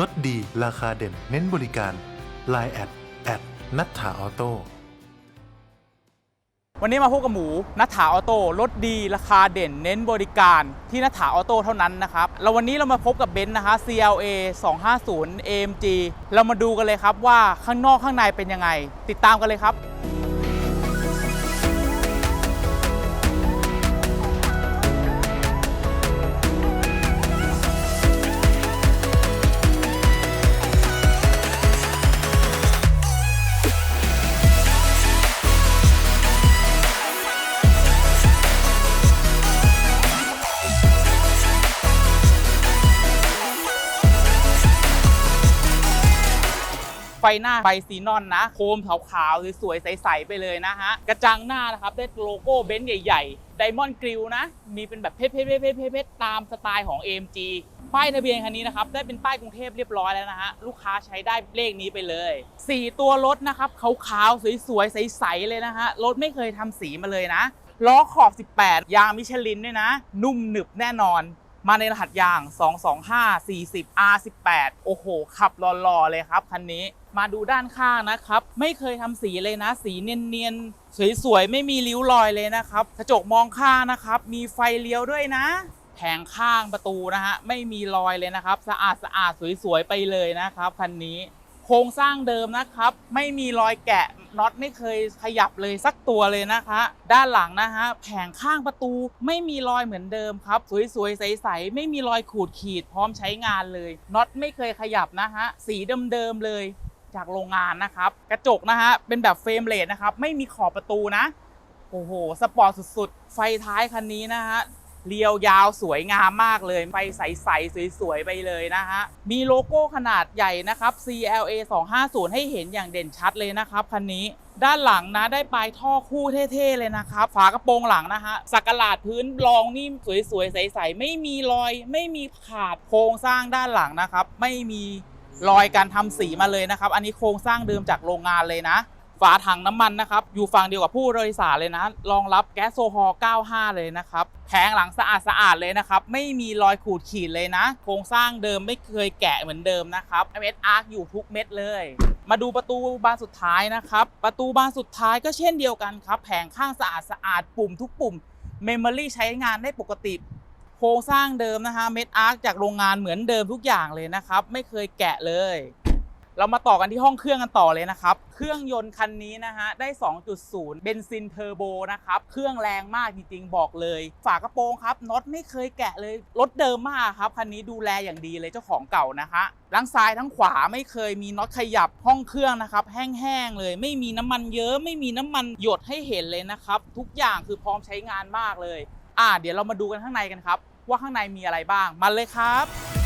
ลดดีราคาเด่น เน้นบริการ Line แอดแอดนัทถาออโต้วันนี้มาพบกับหมูนัทถาออโต้รถดีราคาเด่น เน้นบริการที่นัทถาออโต้เท่านั้นนะครับแล้ววันนี้เรามาพบกับเบนซ์นะคะ CLA 250 AMG เรามาดูกันเลยครับว่าข้างนอกข้างในเป็นยังไง ติดตามกันเลยครับ ฟหน้าไฟซีนอนนะ โคมขาวๆสวยๆใสๆไปเลยนะฮะ กระจังหน้านะครับได้โลโก้เบนซ์ใหญ่ๆไดมอนด์กริลนะ มีเป็นแบบเพชรเพชรเพชรเพชรตามสไตล์ของ AMG ป้ายทะเบียนคันนี้นะครับ ได้เป็นป้ายกรุงเทพเรียบร้อยแล้วนะฮะ ลูกค้าใช้ได้เลขนี้ไปเลย 4 ตัวรถนะครับขาวๆสวยๆใสๆเลยนะฮะ รถไม่เคยทำสีมาเลยนะล้อขอบ 18 ยางมิชลินด้วยนะ นุ่มหนึบแน่นอน มาในรหัสยาง 225 40 R18 โอ้โห ขับหล่อๆเลยครับคันนี้ มาดูด้านข้างนะครับ ไม่เคยทำสีเลยนะ สีเนียนๆสวยๆไม่มีริ้วรอยเลยนะครับ กระจกมองข้างนะครับ มีไฟเลี้ยวด้วยนะ แผงข้างประตูนะฮะไม่มีรอยเลยนะครับ สะอาดสะอาดสวยๆไปเลยนะครับคันนี้โครงสร้างเดิมนะครับ ไม่มีรอยแกะน็อตไม่เคยขยับเลยสักตัวเลยนะคะ ด้านหลังนะฮะแผงข้างประตูไม่มีรอยเหมือนเดิมครับ สวยๆใสๆไม่มีรอยขูดขีดพร้อมใช้งานเลยน็อตไม่เคยขยับนะฮะสีเดิมๆเลย จากโรงงานนะครับ กระจกนะฮะเป็นแบบเฟรมเลสนะครับ ไม่มีขอบประตูนะ โอ้โห สปอร์ตสุดๆ ไฟท้ายคันนี้นะฮะเรียวยาวสวยงามมากเลย ไฟใสๆ สวยๆ ไปเลยนะฮะ มีโลโก้ขนาดใหญ่นะครับ CLA 250 ให้เห็นอย่างเด่นชัดเลยนะครับ คันนี้ ด้านหลังนะได้ปลายท่อคู่เท่ๆ เลยนะครับ ฝากระโปรงหลังนะฮะ สักหลาดพื้นรองนี่สวยๆ ใสๆ ไม่มีรอย ไม่มีขาดโครงสร้างด้านหลังนะครับ ไม่มี รอยการทำสีมาเลยนะครับ อันนี้โครงสร้างเดิมจากโรงงานเลยนะ ฝาถังน้ำมันนะครับ อยู่ฝั่งเดียวกับผู้โดยสารเลยนะ รองรับแก๊สโซฮอล์95 เลยนะครับ แผงหลังสะอาดสะอาดเลยนะครับ ไม่มีรอยขูดขีดเลยนะ โครงสร้างเดิมไม่เคยแกะเหมือนเดิมนะครับ MS Arc อยู่ทุกเม็ดเลยมาดูประตูบานสุดท้ายนะครับ ประตูบานสุดท้ายก็เช่นเดียวกันครับ แผงข้างสะอาดสะอาดปุ่มทุกปุ่ม Memory ใช้งานได้ปกติ โครงสร้างเดิมนะฮะเม็ดอาร์คจากโรงงานเหมือนเดิมทุกอย่างเลยนะครับ ไม่เคยแกะเลย เรามาต่อกันที่ห้องเครื่องกันต่อเลยนะครับ เครื่องยนต์คันนี้นะฮะได้ 2.0 เบนซินเทอร์โบนะครับ เครื่องแรงมากจริงๆ บอกเลย ฝากระโปรงครับน็อตไม่เคยแกะเลย รถเดิมมากครับ คันนี้ดูแลอย่างดีเลยเจ้าของเก่านะฮะทั้งซ้ายทั้งขวาไม่เคยมีน็อตขยับห้องเครื่องนะครับแห้งๆเลย ไม่มีน้ำมันเยอะไม่มีน้ำมันหยดให้เห็นเลยนะครับทุกอย่างคือพร้อมใช้งานมากเลย อ่าเดี๋ยวเรามาดูกันข้างในกันครับ ว่าข้างในมีอะไรบ้างมาเลยครับ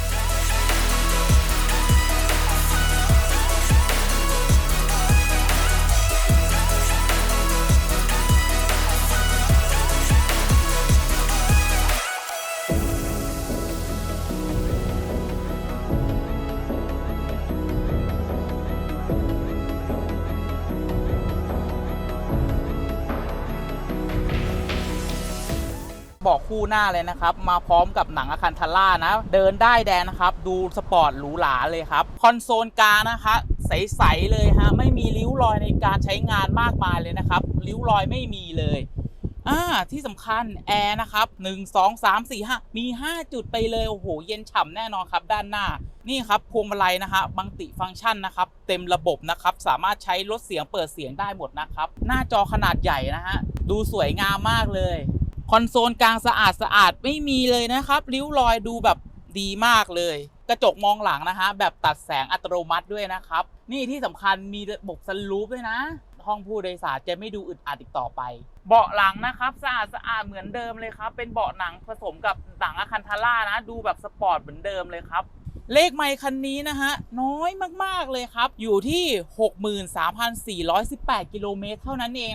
บอกคู่หน้าเลยนะครับ มาพร้อมกับหนังอะคันทาร่านะ เดินได้แดนนะครับ ดูสปอร์ตหรูหราเลยครับ คอนโซลกลางนะคะ ใส ๆ เลยฮะ ไม่มีริ้วรอยในการใช้งานมากมายเลยนะครับ ริ้วรอยไม่มีเลยอ่าที่สำคัญแอร์นะครับ 1 2 3 4 5 มี 5 จุดไปเลยโอ้โห เย็นฉ่ำแน่นอนครับ ด้านหน้า นี่ครับพวงมาลัยนะฮะบังติฟังก์ชันนะครับ เต็มระบบนะครับ สามารถใช้ลดเสียงเปิดเสียงได้หมดนะครับ หน้าจอขนาดใหญ่นะฮะ ดูสวยงามมากเลย คอนโซลกลางสะอาดสะอาดไม่มีเลยนะครับ ริ้วรอยดูแบบดีมากเลย กระจกมองหลังนะฮะแบบตัดแสงอัตโนมัติด้วยนะครับ นี่ที่สำคัญมีระบบสลูปด้วยนะ ห้องผู้โดยสารจะไม่ดูอึดอัดอีกต่อไป เบาะหลังนะครับสะอาดสะอาดเหมือนเดิมเลยครับ เป็นเบาะหนังผสมกับหนังอะคันทาร่านะ ดูแบบสปอร์ตเหมือนเดิมเลยครับเลขไมค์คันนี้นะฮะ น้อยมาก ๆ เลยครับ อยู่ที่ 63,418 กิโลเมตรเท่านั้นเอง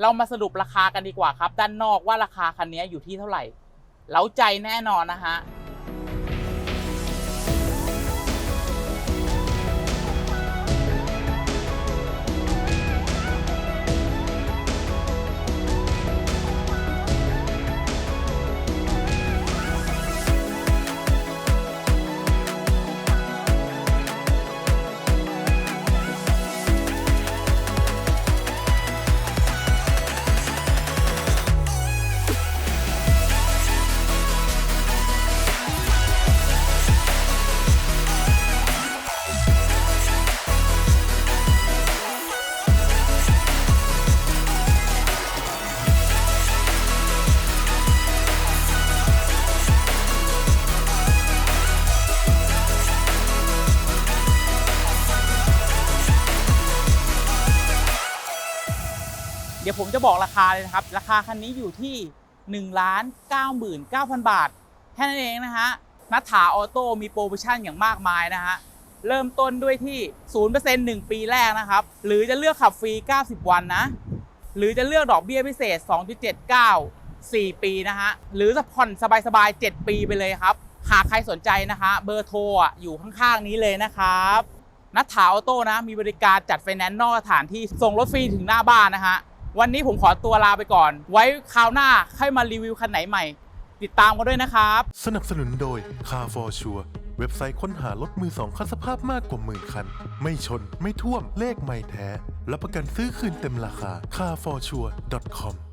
เรามาสรุปราคากันดีกว่าครับ ด้านนอกว่าราคาคันนี้อยู่ที่เท่าไหร่ เล้าใจแน่นอนนะฮะ ดี๋ยวผมจะบอกราคาเลยนะครับ ราคาคันนี้อยู่ที่1ล้าน99,000 บาท แค่นั้นเองนะฮะนัทถาออโต้มีโปรโมชั่นอย่างมากมายนะฮะ เริ่มต้นด้วยที่ 0% 1 ปีแรกนะครับ หรือจะเลือกขับฟรี 90 วันนะ หรือจะเลือกดอกเบี้ยพิเศษ 2.79 4 ปีนะฮะ หรือจะผ่อนสบายๆ 7 ปีไปเลยครับ หากใครสนใจนะคะ เบอร์โทรอะอยู่ข้างๆ นี้เลยนะครับนัทถาออโต้นะ มีบริการจัดไฟแนนซ์นอกสถานที่ส่งรถฟรีถึงหน้าบ้านนะฮะ วันนี้ผมขอตัวลาไปก่อน ไว้คราวหน้าค่อยมารีวิวคันไหนใหม่ ติดตามกันด้วยนะครับ สนับสนุนโดย Car for Sure เว็บไซต์ค้นหารถมือสองคันสภาพมากกว่าหมื่นคัน ไม่ชน ไม่ท่วม เลขไม่แท้ รับประกันซื้อคืนเต็มราคา carforsure.com